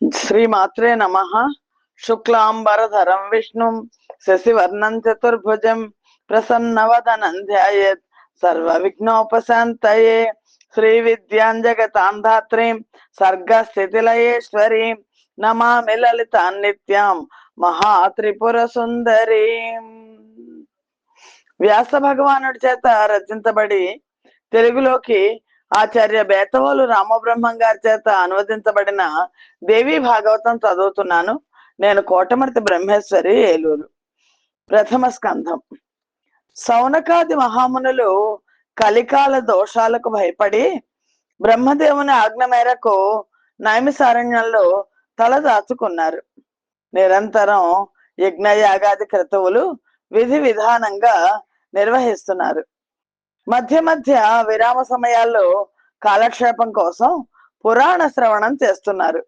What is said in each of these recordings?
శ్రీమాత్రే నమ శుక్లాంబరధరం విష్ణుం శశివర్ణం చతుర్భుజం ప్రసన్నవదనం ధ్యాయత్ సర్వ విఘ్నోపశాంతయే శ్రీ విద్యాం జగతాంధాత్రీం సర్గ స్థితిలయేశ్వరీం నమామి లలితాం నిత్యాం మహాత్రిపుర సుందరీం వ్యాస భగవానుడి చేత రచించబడి తెలుగులోకి ఆచార్య బేతవోలు రామబ్రహ్మం గారి చేత అనువదించబడిన దేవి భాగవతం చదువుతున్నాను. నేను కోటమర్తి బ్రహ్మేశ్వరి ఏలూరు. ప్రథమ స్కంధం. సౌనకాది మహామునులు కలికాల దోషాలకు భయపడి బ్రహ్మదేవుని ఆజ్ఞ మేరకు నైమిసారణ్యంలో తల దాచుకున్నారు. నిరంతరం యజ్ఞయాగాది క్రతువులు విధి విధానంగా నిర్వహిస్తున్నారు. మధ్య మధ్య విరామ సమయాల్లో కాలక్షేపం కోసం పురాణ శ్రవణం చేస్తున్నారు.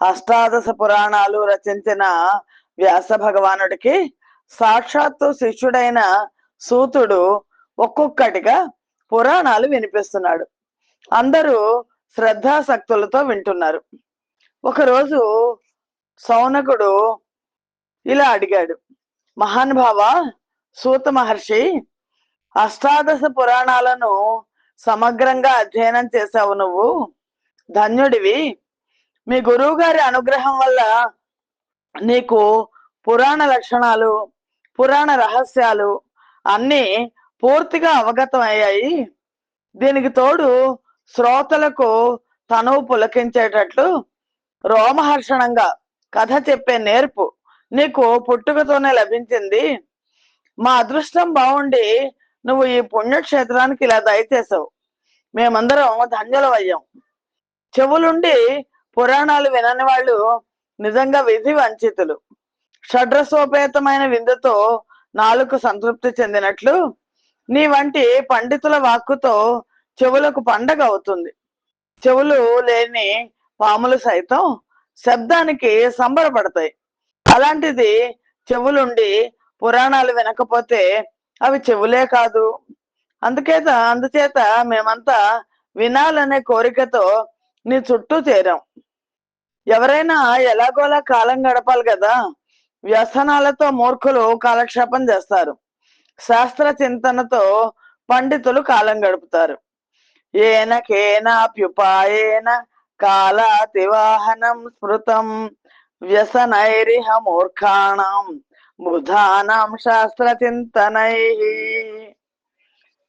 అష్టాదశ పురాణాలు రచించిన వ్యాస భగవానుడికి సాక్షాత్తు శిష్యుడైన సూతుడు ఒక్కొక్కటిగా పురాణాలు వినిపిస్తున్నాడు. అందరూ శ్రద్ధాసక్తులతో వింటున్నారు. ఒకరోజు సౌనకుడు ఇలా అడిగాడు మహానుభావ సూత మహర్షి అష్టాదశ పురాణాలను సమగ్రంగా అధ్యయనం చేశావు నువ్వు. ధన్యుడివి. మీ గురువు గారి అనుగ్రహం వల్ల నీకు పురాణ లక్షణాలు పురాణ రహస్యాలు అన్నీ పూర్తిగా అవగతం అయ్యాయి దీనికి తోడు శ్రోతలకు తను పులకించేటట్లు రోమహర్షణంగా కథ చెప్పే నేర్పు నీకు పుట్టుకతోనే లభించింది. మా అదృష్టం బాగుండి నువ్వు ఈ పుణ్యక్షేత్రానికి ఇలా దయచేసావు మేమందరం ధన్యులమయ్యాం చెవులుండి పురాణాలు వినని వాళ్ళు నిజంగా విధి వంచితులు. షడ్రసోపేతమైన విందుతో నాలుగు సంతృప్తి చెందినట్లు నీ వంటి పండితుల వాక్కుతో చెవులకు పండగ అవుతుంది. చెవులు లేని పాములు సైతం శబ్దానికి సంబరపడతాయి. అలాంటిది చెవులుండి పురాణాలు వినకపోతే అవి చెవులే కాదు. అందుకేత అందుచేత మేమంతా వినాలనే కోరికతో నీ చుట్టూ చేరాం. ఎవరైనా ఎలాగోలా కాలం గడపాలి కదా వ్యసనాలతో మూర్ఖులు కాలక్షేపం చేస్తారు. శాస్త్ర చింతనతో పండితులు కాలం గడుపుతారు. ఏనకేనాప్యుపాయేన కాలాతివాహనం స్మృతం వ్యసనైరిహ మూర్ఖాణం. బుధానాం శాస్త్ర చింతనై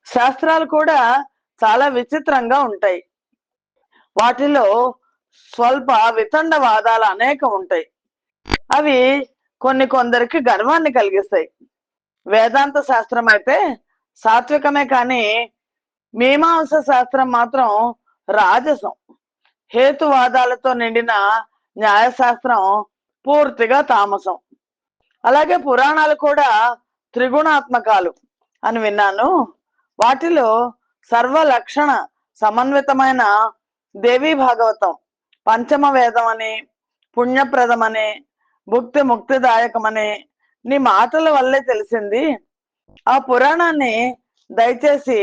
శాస్త్రాలు కూడా చాలా విచిత్రంగా ఉంటాయి. వాటిలో స్వల్ప వితండవాదాలు అనేకం ఉంటాయి. అవి కొన్ని కొందరికి గర్వాన్ని కలిగిస్తాయి. వేదాంత శాస్త్రం అయితే సాత్వికమే కానీ మీమాంస శాస్త్రం మాత్రం రాజసం. హేతువాదాలతో నిండిన న్యాయశాస్త్రం పూర్తిగా తామసం. అలాగే పురాణాలు కూడా త్రిగుణాత్మకాలు అని విన్నాను. వాటిలో సర్వ లక్షణ సమన్వితమైన దేవీ భాగవతం పంచమ వేదం అని పుణ్యప్రదమని భుక్తి ముక్తిదాయకమని నీ మాటల వల్లే తెలిసింది. ఆ పురాణాన్ని దయచేసి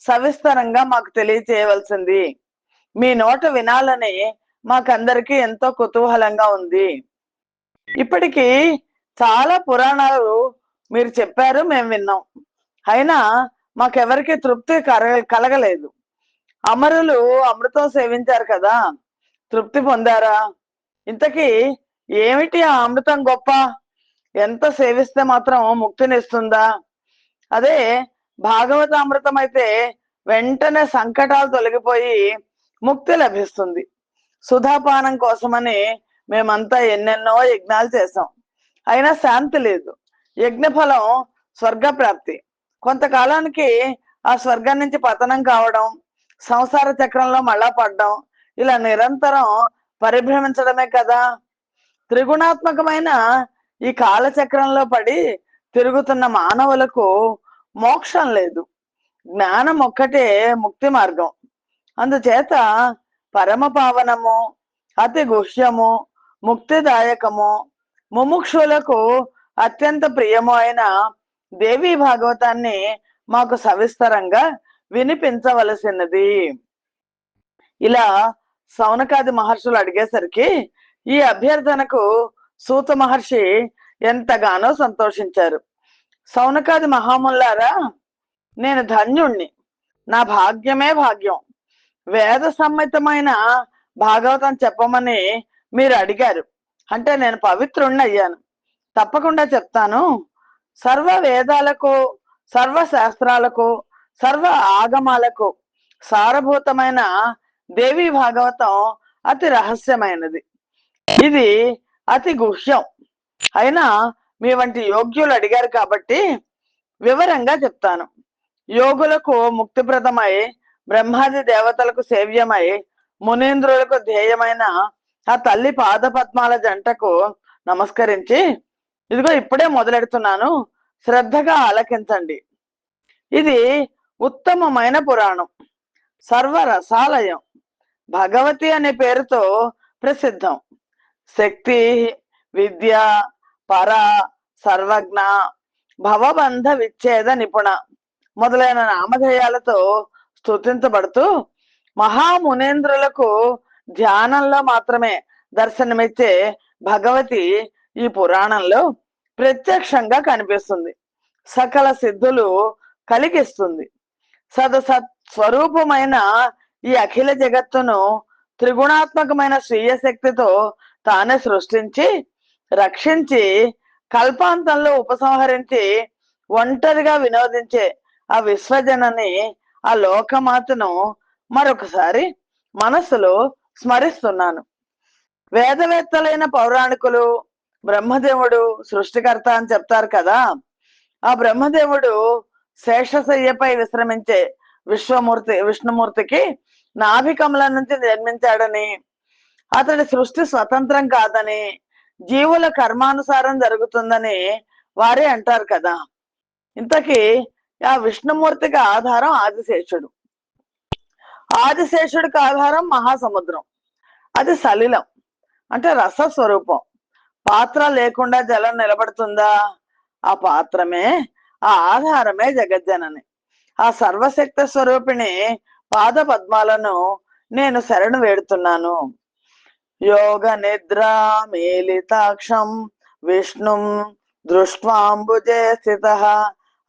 సవిస్తరంగా మాకు తెలియచేయవలసింది. మీ నోట వినాలని మాకందరికీ ఎంతో కుతూహలంగా ఉంది. ఇప్పటికీ చాలా పురాణాలు మీరు చెప్పారు మేము విన్నాం. అయినా మాకెవరికి తృప్తి కలగలేదు. అమరులు అమృతం సేవించారు కదా తృప్తి పొందారా? ఇంతకీ ఏమిటి ఆ అమృతం గొప్ప? ఎంత సేవిస్తే మాత్రం ముక్తినిస్తుందా? అదే భాగవత అమృతం అయితే వెంటనే సంకటాలు తొలగిపోయి ముక్తి లభిస్తుంది. సుధాపానం కోసమని మేమంతా ఎన్నెన్నో యజ్ఞాలు చేసాం అయినా శాంతి లేదు. యజ్ఞఫలం స్వర్గ ప్రాప్తి కొంతకాలానికి ఆ స్వర్గం నుంచి పతనం కావడం సంసార చక్రంలో మళ్ళా పడ్డం ఇలా నిరంతరం పరిభ్రమించడమే కదా. త్రిగుణాత్మకమైన ఈ కాలచక్రంలో పడి తిరుగుతున్న మానవులకు మోక్షం లేదు. జ్ఞానం ఒక్కటే ముక్తి మార్గం. అందుచేత పరమ పావనము అతి గుహ్యము ముక్తిదాయకము ముముక్షులకు అత్యంత ప్రియము అయిన దేవి భాగవతాన్ని మాకు సవిస్తరంగా వినిపించవలసినది. ఇలా సౌనకాది మహర్షులు అడిగేసరికి ఈ అభ్యర్థనకు సూత మహర్షి ఎంతగానో సంతోషించారు. సౌనకాది మహాముల్లారా నేను ధన్యుణ్ణి. నా భాగ్యమే భాగ్యం. వేద సమ్మితమైన భాగవతం చెప్పమని మీరు అడిగారు. అంటే నేను పవిత్రుణ్ణి అయ్యాను తప్పకుండా చెప్తాను. సర్వ వేదాలకు సర్వ శాస్త్రాలకు సర్వ ఆగమాలకు సారభూతమైన దేవి భాగవతం అతి రహస్యమైనది. ఇది అతి గుహ్యం. అయినా మీ వంటి యోగ్యులు అడిగారు కాబట్టి వివరంగా చెప్తాను. యోగులకు ముక్తిప్రదమై బ్రహ్మాది దేవతలకు సేవ్యమై మునీంద్రులకు ధ్యేయమైన ఆ తల్లి పాద పద్మాల జంటకు నమస్కరించి ఇదిగో ఇప్పుడే మొదలెడుతున్నాను శ్రద్ధగా ఆలకించండి. ఇది ఉత్తమమైన పురాణం సర్వరసాలయం భగవతి అనే పేరుతో ప్రసిద్ధం. శక్తి విద్య పర సర్వజ్ఞ భవబంధ విచ్ఛేద నిపుణ మొదలైన నామధేయాలతో స్థుతించబడుతూ మహామునేంద్రులకు ధ్యానంలో మాత్రమే దర్శనమిచ్చే భగవతి ఈ పురాణంలో ప్రత్యక్షంగా కనిపిస్తుంది. సకల సిద్ధులు కలిగిస్తుంది. సదసత్ స్వరూపమైన ఈ అఖిల జగత్తును త్రిగుణాత్మకమైన స్వీయ శక్తితో తానే సృష్టించి రక్షించి కల్పాంతంలో ఉపసంహరించి ఒంటరిగా వినోదించే ఆ విశ్వజనని ఆ లోకమాతను మరొకసారి మనసులో స్మరిస్తున్నాను. వేదవేత్తలైన పౌరాణికులు బ్రహ్మదేవుడు సృష్టికర్త అని చెప్తారు కదా ఆ బ్రహ్మదేవుడు శేషశయ్యపై విశ్రమించే విశ్వమూర్తి విష్ణుమూర్తికి నాభికమల నుంచి జన్మించాడని అతడి సృష్టి స్వతంత్రం కాదని జీవుల కర్మానుసారం జరుగుతుందని వారే అంటారు కదా. ఇంతకీ ఆ విష్ణుమూర్తికి ఆధారం ఆదిశేషుడు. ఆదిశేషుడికి ఆధారం మహాసముద్రం. అది సలిలం. అంటే రస స్వరూపం పాత్ర లేకుండా జలం నిలబడుతుందా? ఆ పాత్రమే ఆ ఆధారమే జగజ్జనని. ఆ సర్వశక్త స్వరూపిణి పాద పద్మాలను నేను శరణు వేడుతున్నాను. యోగ నిద్ర మేలితాక్షం విష్ణుం దృష్ట్వాంబుజే స్థిత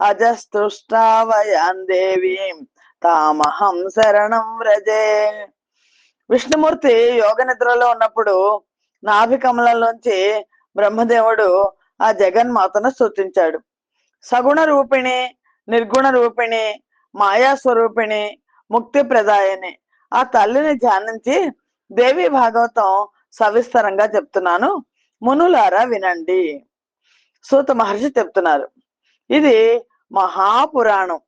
అజస్తుష్టావయాన్ దేవీం. తామహం శరణం వ్రజే. విష్ణుమూర్తి యోగ నిద్రలో ఉన్నప్పుడు నాభికమలంలోంచి బ్రహ్మదేవుడు ఆ జగన్మాతను స్తుతించాడు. సగుణ రూపిణి నిర్గుణ రూపిణి మాయా స్వరూపిణి ముక్తి ప్రదాయని ఆ తల్లిని ధ్యానించి దేవి భాగవతం సవిస్తరంగా చెప్తున్నాను. మునులారా వినండి. సూత మహర్షి చెప్తున్నారు. ఇది మహాపురాణం.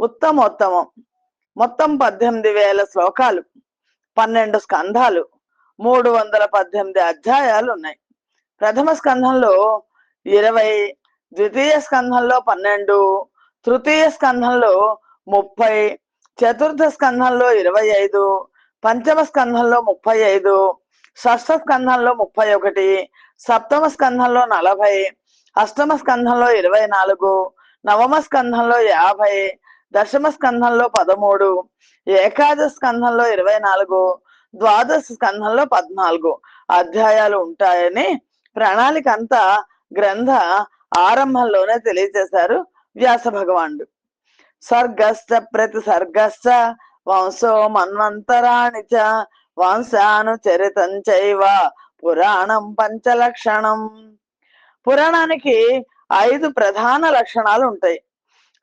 ఉత్తమోత్తమం. మొత్తం పద్దెనిమిది వేల శ్లోకాలు పన్నెండు స్కంధాలు మూడు వందల పద్దెనిమిది అధ్యాయాలు ఉన్నాయి. ప్రథమ స్కంధంలో ఇరవై ద్వితీయ స్కంధంలో పన్నెండు తృతీయ స్కంధంలో ముప్పై చతుర్థ స్కంధంలో ఇరవై ఐదు పంచమ స్కంధంలో ముప్పై ఐదు షష్ఠ స్కంధంలో ముప్పై ఒకటి సప్తమ స్కంధంలో నలభై అష్టమ స్కంధంలో ఇరవై నాలుగు నవమ స్కంధంలో యాభై దశమ స్కంధంలో పదమూడు ఏకాదశ స్కంధంలో ఇరవై నాలుగు ద్వాదశ స్కంధంలో పద్నాలుగు అధ్యాయాలు ఉంటాయని ప్రణాళిక అంతా గ్రంథ ఆరంభంలోనే తెలియజేశారు వ్యాస భగవానుడు. సర్గశ్చ ప్రతి సర్గశ్చ వంశో మన్వంతరాణి చ వంశానుచరితం చైవ పురాణం పంచలక్షణం పురాణానికి ఐదు ప్రధాన లక్షణాలు ఉంటాయి.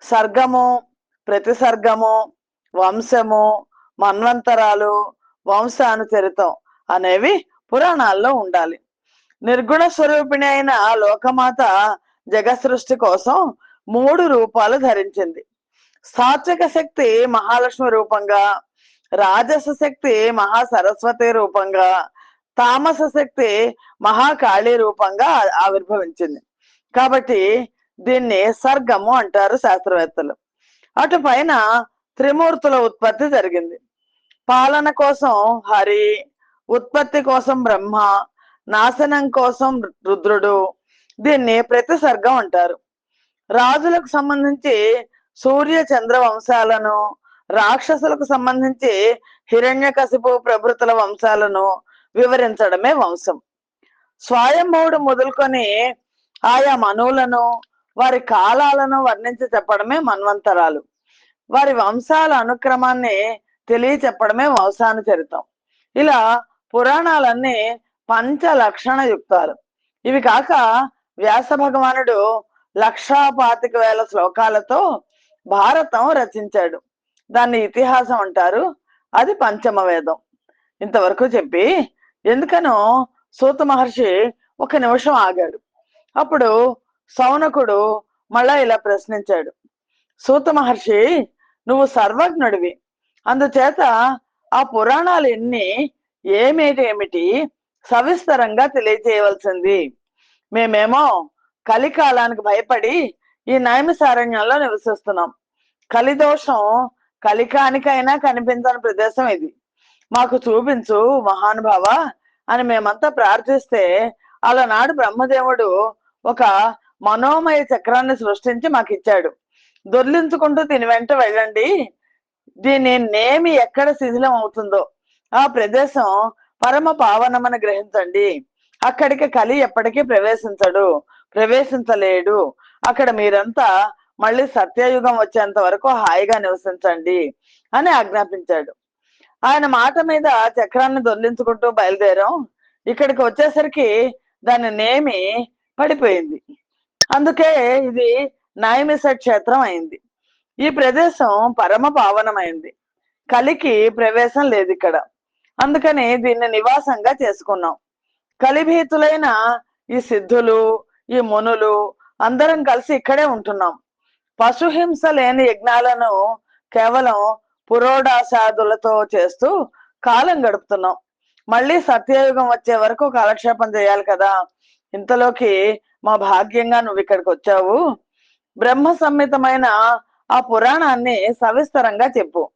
సర్గము ప్రతిసర్గము వంశము మన్వంతరాలు వంశానుచరితం అనేవి పురాణాల్లో ఉండాలి. నిర్గుణ స్వరూపిణి అయిన లోకమాత జగ సృష్టి కోసం మూడు రూపాలు ధరించింది. సాత్విక శక్తి మహాలక్ష్మి రూపంగా రాజస శక్తి మహా సరస్వతి రూపంగా తామస శక్తి మహాకాళి రూపంగా ఆవిర్భవించింది. కాబట్టి దీన్ని సర్గము అంటారు శాస్త్రవేత్తలు. అటు పైన త్రిమూర్తుల ఉత్పత్తి జరిగింది. పాలన కోసం హరి ఉత్పత్తి కోసం బ్రహ్మ నాశనం కోసం రుద్రుడు దీన్ని ప్రతిసర్గం అంటారు. రాజులకు సంబంధించి సూర్య చంద్ర వంశాలను రాక్షసులకు సంబంధించి హిరణ్యకశిపు ప్రభృతుల వంశాలను వివరించడమే వంశం. స్వయంభవుడు మొదలుకొని ఆయా మనువులను వారి కాలాలను వర్ణించి చెప్పడమే మన్వంతరాలు. వారి వంశాల అనుక్రమాన్ని తెలియ చెప్పడమే వంశానుచరితం ఇలా పురాణాలన్నీ పంచ లక్షణ యుక్తాలు ఇవి కాక వ్యాస భగవానుడు లక్షా పాతిక వేల శ్లోకాలతో భారతం రచించాడు. దాన్ని ఇతిహాసం అంటారు. అది పంచమ వేదం. ఇంతవరకు చెప్పి ఎందుకనో సూత మహర్షి ఒక నిమిషం ఆగాడు. అప్పుడు సౌనకుడు మళ్ళా ఇలా ప్రశ్నించాడు. సూత మహర్షి నువ్వు సర్వజ్ఞుడివి. అందుచేత ఆ పురాణాలు ఎన్ని ఏమిటి ఏమిటి సవిస్తరంగా తెలియజేయవలసింది. మేమేమో కలికాలానికి భయపడి ఈ నైమిసారణ్యంలో నివసిస్తున్నాం. కలిదోషం కలికానికైనా కనిపించని ప్రదేశం ఇది. మాకు చూపించు మహానుభావ అని మేమంతా ప్రార్థిస్తే అలనాడు బ్రహ్మదేవుడు ఒక మనోమయ చక్రాన్ని సృష్టించి మాకు ఇచ్చాడు దొర్లించుకుంటూ దీని వెంట వెళ్ళండి. దీని నేమి ఎక్కడ శిథిలం అవుతుందో ఆ ప్రదేశం పరమ పావనమని గ్రహించండి. అక్కడికి కలి ఎప్పటికీ ప్రవేశించడు. ప్రవేశించలేడు. అక్కడ మీరంతా మళ్ళీ సత్యయుగం వచ్చేంత వరకు హాయిగా నివసించండి అని ఆజ్ఞాపించాడు. ఆయన మాట మీద చక్రాన్ని దొర్లించుకుంటూ బయలుదేరాం. ఇక్కడికి వచ్చేసరికి దాని నేమి పడిపోయింది. అందుకే ఇది నైమిష క్షేత్రం అయింది. ఈ ప్రదేశం పరమ పావనమైంది. కలికి ప్రవేశం లేదు ఇక్కడ. అందుకని దీన్ని నివాసంగా చేసుకున్నాం. కలిభీతులైన ఈ సిద్ధులు ఈ మునులు అందరం కలిసి ఇక్కడే ఉంటున్నాం. పశుహింస లేని యజ్ఞాలను కేవలం పురోడాసాదులతో చేస్తూ కాలం గడుపుతున్నాం. మళ్ళీ సత్యయుగం వచ్చే వరకు కాలక్షేపం చేయాలి కదా. ఇంతలోకి మా భాగ్యంగా నువ్వు ఇక్కడికి వచ్చావు. బ్రహ్మ సమ్మితమైన ఆ పురాణాన్ని సవిస్తరంగా చెప్పు.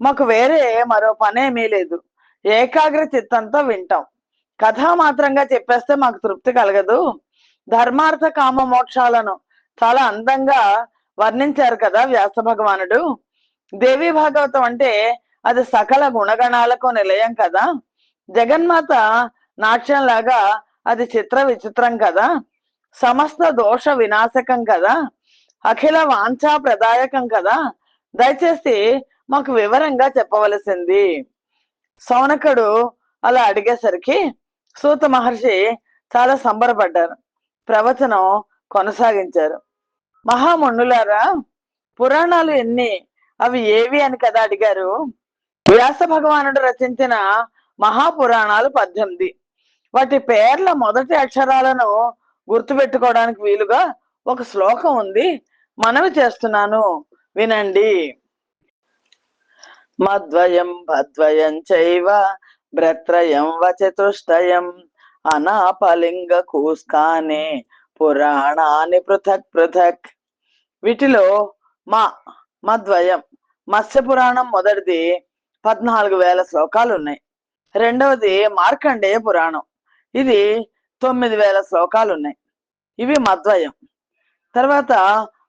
మాకు వేరే మరో పనేమీ లేదు ఏకాగ్ర చిత్తంతో వింటాం. కథా మాత్రంగా చెప్పేస్తే మాకు తృప్తి కలగదు. ధర్మార్థ కామ మోక్షాలను చాలా అందంగా వర్ణించారు కదా వ్యాస భగవానుడు. దేవి భాగవతం అంటే అది సకల గుణగణాలకు నిలయం కదా. జగన్మాత నాట్యం లాగా అది చిత్ర విచిత్రం కదా. సమస్త దోష వినాశకం కదా? అఖిల వాంఛా ప్రదాయకం కదా? దయచేసి మాకు వివరంగా చెప్పవలసింది. సౌనకుడు అలా అడిగేసరికి సూత మహర్షి చాలా సంబరపడ్డారు. ప్రవచనం కొనసాగించారు. మహామునులారా పురాణాలు ఎన్ని? అవి ఏవి అని కదా అడిగారు? వ్యాస భగవానుడు రచించిన మహాపురాణాలు పద్దెనిమిది. వాటి పేర్ల మొదటి అక్షరాలను గుర్తుపెట్టుకోవడానికి వీలుగా ఒక శ్లోకం ఉంది. మనవి చేస్తున్నాను. వినండి. మద్వయం భద్వయం చైవ భ్రత్రయం వచతుష్టయం అనాపలింగ కూస్కానే పురాణాన్ని పృథక్ పృథక్. వీటిలో మా మద్వయం మత్స్య పురాణం మొదటిది పద్నాలుగు వేల శ్లోకాలు ఉన్నాయి. రెండవది మార్కండేయ పురాణం. ఇది తొమ్మిది వేల శ్లోకాలు ఉన్నాయి ఇవి మద్వయం తర్వాత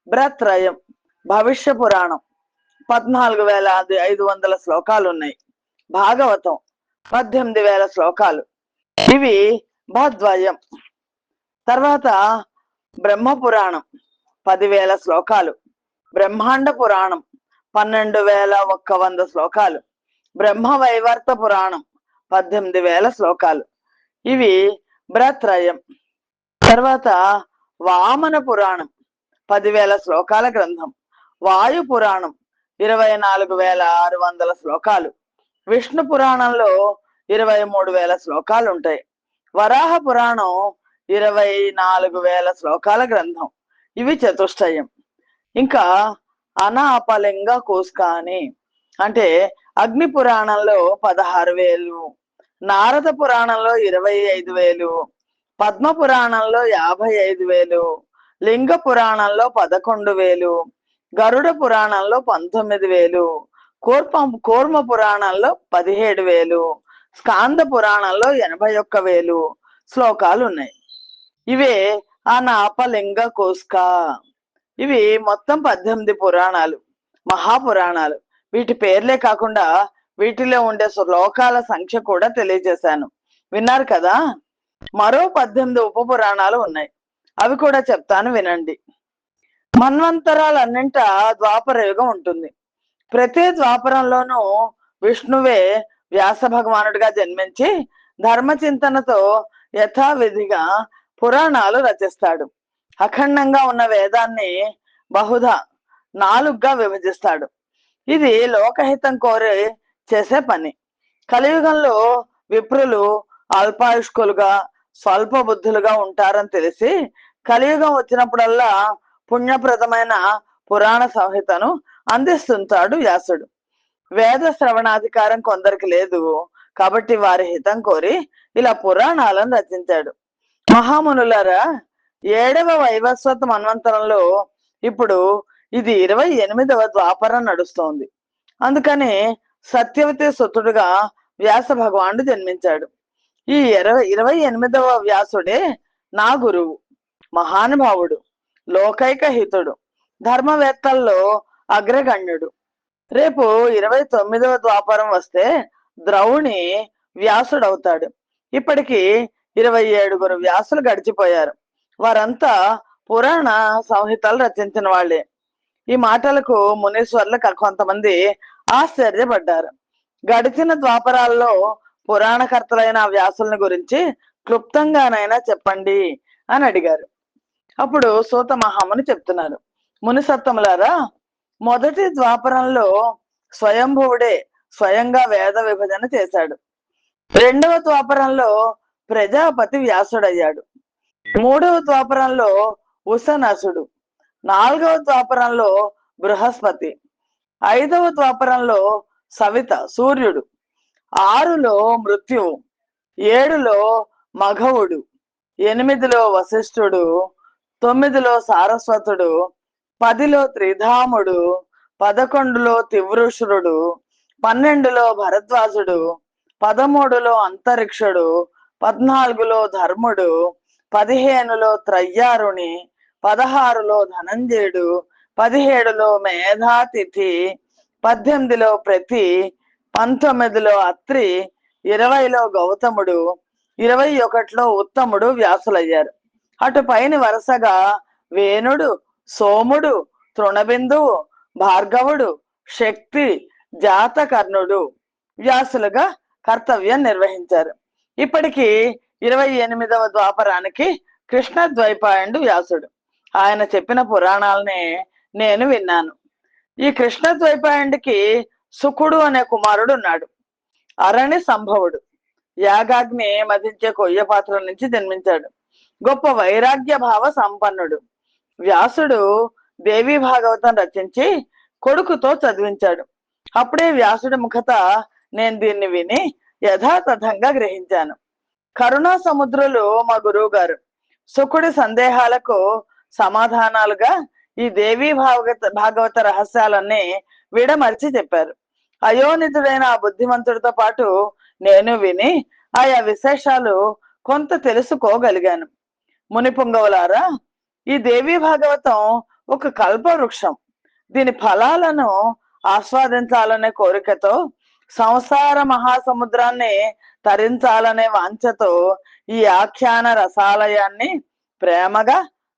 భ్రత్రయం భవిష్య పురాణం. పద్నాలుగు వేల ఐదు వందల శ్లోకాలు ఉన్నాయి భాగవతం పద్దెనిమిది వేల శ్లోకాలు. ఇవి భద్వయం. తర్వాత బ్రహ్మ పురాణం పదివేల శ్లోకాలు. బ్రహ్మాండ పురాణం పన్నెండు వేల ఒక్క వంద శ్లోకాలు. బ్రహ్మ వైవర్త పురాణం పద్దెనిమిది వేల శ్లోకాలు. ఇవి భ్రత్రయం. తర్వాత వామన పురాణం పదివేల శ్లోకాల గ్రంథం వాయు పురాణం ఇరవై నాలుగు వేల ఆరు వందల శ్లోకాలు. విష్ణు పురాణంలో ఇరవై మూడు వేల శ్లోకాలు ఉంటాయి. వరాహ పురాణం ఇరవై నాలుగు వేల శ్లోకాల గ్రంథం. ఇవి చతుష్టయం. ఇంకా అనాపలింగ కోస్కాని అంటే అగ్ని పురాణంలో పదహారు వేలు నారద పురాణంలో ఇరవై ఐదు వేలు పద్మ పురాణంలో యాభై ఐదు వేలు లింగ పురాణంలో పదకొండు వేలు గరుడ పురాణంలో పంతొమ్మిది వేలు కూర్మ కూర్మ పురాణంలో పదిహేడు వేలు స్కాంద పురాణంలో ఎనభై ఒక్క వేలు శ్లోకాలు ఉన్నాయి ఇవే ఆ నాపలింగ కోస్క. ఇవి మొత్తం పద్దెనిమిది పురాణాలు మహాపురాణాలు. వీటి పేర్లే కాకుండా వీటిలో ఉండే శ్లోకాల సంఖ్య కూడా తెలియజేశాను. విన్నారు కదా? మరో పద్దెనిమిది ఉప పురాణాలు ఉన్నాయి. అవి కూడా చెప్తాను వినండి. మన్వంతరాలన్నింట ద్వాపర యుగం ఉంటుంది. ప్రతి ద్వాపరంలోనూ విష్ణువే వ్యాస భగవానుడిగా జన్మించి ధర్మ చింతనతో యథావిధిగా పురాణాలు రచిస్తాడు. అఖండంగా ఉన్న వేదాన్ని బహుధ నాలుగుగా విభజిస్తాడు. ఇది లోకహితం కోరి చేసే పని. కలియుగంలో విప్రులు అల్పాయుష్కులుగా స్వల్ప బుద్ధులుగా ఉంటారని తెలిసి కలియుగం వచ్చినప్పుడల్లా పుణ్యప్రదమైన పురాణ సంహితను అందిస్తుంటాడు వ్యాసుడు. వేద శ్రవణాధికారం కొందరికి లేదు కాబట్టి వారి హితం కోరి ఇలా పురాణాలను రచించాడు. మహామునులరా ఏడవ వైవస్వత మన్వంతరంలో ఇప్పుడు ఇది ఇరవై ఎనిమిదవ ద్వాపరం నడుస్తోంది. అందుకని సత్యవతి సుతుడుగా వ్యాస భగవానుడు జన్మించాడు. ఈ ఇరవై ఇరవై ఎనిమిదవ వ్యాసుడే నా గురువు మహానుభావుడు లోకైక హితుడు ధర్మవేత్తల్లో అగ్రగణ్యుడు. రేపు ఇరవై తొమ్మిదవ ద్వాపరం వస్తే ద్రౌణి వ్యాసుడవుతాడు. ఇప్పటికి ఇరవై ఏడుగురు వ్యాసులు గడిచిపోయారు. వారంతా పురాణ సంహితలు రచించిన వాళ్ళే. ఈ మాటలకు మునీశ్వర్లకు కొంతమంది ఆశ్చర్యపడ్డారు. గడిచిన ద్వాపరాల్లో పురాణకర్తలైన ఆ గురించి క్లుప్తంగానైనా చెప్పండి అని అడిగారు. అప్పుడు సూత మహాముని చెప్తున్నారు. మునిసత్తములారా మొదటి ద్వాపరంలో స్వయంభువుడే స్వయంగా వేద విభజన చేశాడు. రెండవ ద్వాపరంలో ప్రజాపతి వ్యాసుడయ్యాడు. మూడవ ద్వాపరంలో ఉసనసుడు నాలుగవ ద్వాపరంలో బృహస్పతి. ఐదవ ద్వాపరంలో సవిత సూర్యుడు. ఆరులో మృత్యువు ఏడులో మఘవుడు ఎనిమిదిలో వశిష్ఠుడు తొమ్మిదిలో సారస్వతుడు పదిలో త్రిధాముడు పదకొండులో తివృషుడు పన్నెండులో భరద్వాజుడు పదమూడులో అంతరిక్షుడు పద్నాలుగులో ధర్ముడు పదిహేనులో త్రయ్యారుణి పదహారులో ధనంజయుడు పదిహేడులో మేధాతిథి పద్దెనిమిదిలో ప్రతి పంతొమ్మిదిలో అత్రి ఇరవైలో గౌతముడు ఇరవై ఒకటిలో ఉత్తముడు వ్యాసులయ్యారు. అటు పైన వరుసగా వేణుడు సోముడు తృణబిందువు భార్గవుడు శక్తి జాతకర్ణుడు వ్యాసులుగా కర్తవ్యం నిర్వహించారు. ఇప్పటికి ఇరవై ఎనిమిదవ ద్వాపరానికి కృష్ణ ద్వైపాయుడు వ్యాసుడు. ఆయన చెప్పిన పురాణాలనే నేను విన్నాను. ఈ కృష్ణ ద్వైపాయుడికి సుఖుడు అనే కుమారుడు ఉన్నాడు అరణి సంభవుడు. యాగాగ్ని మధించే కొయ్య పాత్ర నుంచి జన్మించాడు. గొప్ప వైరాగ్య భావ సంపన్నుడు. వ్యాసుడు దేవి భాగవతం రచించి కొడుకుతో చదివించాడు. అప్పుడే వ్యాసుడి ముఖత నేను దీన్ని విని యథాతథంగా గ్రహించాను. కరుణా సముద్రులు మా గురువు గారు సుఖుడి సందేహాలకు సమాధానాలుగా ఈ దేవీ భాగవత భాగవత రహస్యాలన్నీ విడమర్చి చెప్పారు. అయోనితుడైన ఆ బుద్ధిమంతుడితో పాటు నేను విని ఆయా విశేషాలు కొంత తెలుసుకోగలిగాను. ముని పొంగవులారా ఈ దేవి భాగవతం ఒక కల్ప వృక్షం దీని ఫలాలను ఆస్వాదించాలనే కోరికతో సంసార మహాసముద్రాన్ని తరించాలనే వాంఛతో ఈ ఆఖ్యాన రసాలయాన్ని ప్రేమగా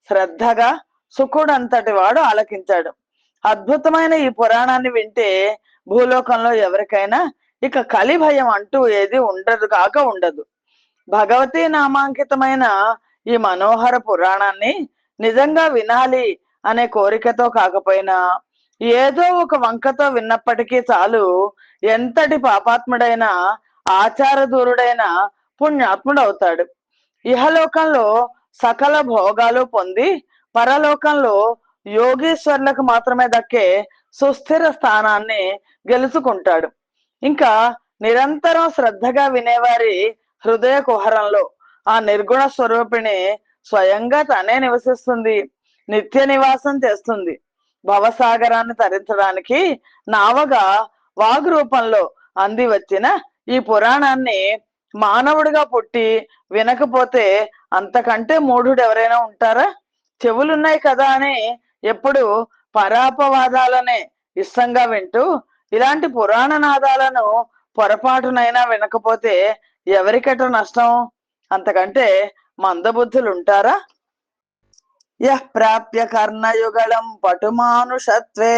శ్రద్ధగా సుకుడంతటి వాడు ఆలకించాడు. అద్భుతమైన ఈ పురాణాన్ని వింటే భూలోకంలో ఎవరికైనా ఇక కలి భయం అంటూ ఏది ఉండదు కాక ఉండదు. భగవతి నామాంకితమైన ఈ మనోహర పురాణాన్ని నిజంగా వినాలి అనే కోరికతో కాకపోయినా ఏదో ఒక వంకతో విన్నప్పటికీ చాలు ఎంతటి పాపాత్ముడైనా ఆచార దూరుడైన పుణ్యాత్ముడు అవుతాడు ఇహలోకంలో సకల భోగాలు పొంది పరలోకంలో యోగీశ్వర్లకు మాత్రమే దక్కే సుస్థిర స్థానాన్ని గెలుచుకుంటాడు. ఇంకా నిరంతరం శ్రద్ధగా వినేవారి హృదయ కుహరంలో ఆ నిర్గుణ స్వరూపిణి స్వయంగా తనే నివసిస్తుంది నిత్య నివాసం చేస్తుంది. భవసాగరాన్ని తరించడానికి నావగా వాగ్ రూపంలో అంది వచ్చిన ఈ పురాణాన్ని మానవుడిగా పుట్టి వినకపోతే అంతకంటే మూఢుడు ఎవరైనా ఉంటారా? చెవులున్నాయి కదా అని ఎప్పుడు పరాపవాదాలనే ఇష్టంగా వింటూ ఇలాంటి పురాణ నాదాలను పొరపాటునైనా వినకపోతే ఎవరికట నష్టం? అంతకంటే మందబుద్ధులు ఉంటారా యః ప్రాప్య కర్ణయుగళం పటుమానుషత్వే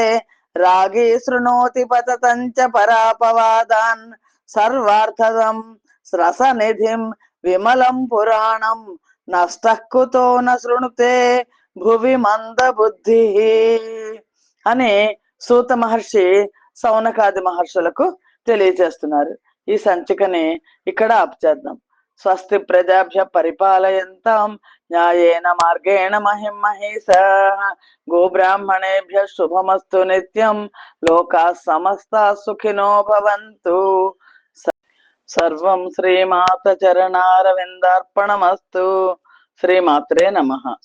రాగే శృణోతి పతతంచ పరాపవాదాన్ సర్వార్థదం రసనిధిం విమలం పురాణం నష్టక్కుతో నృణుతే న శృణుతే భువి అని సూత మహర్షి సౌనకాది మహర్షులకు తెలియజేస్తున్నారు. ఈ సంచికని ఇక్కడ ఆపుచేద్దాం స్వస్తి ప్రజాభ్య పరిపాలయంతాం న్యాయేన మార్గేణ మహిం మహేశ గోబ్రాహ్మణేభ్య శుభమస్తు నిత్యం. లోకా సమస్త సుఖినో భవంతు. సర్వం శ్రీమాత చరణారవిందార్పణమస్తు. శ్రీమాత్రే నమః.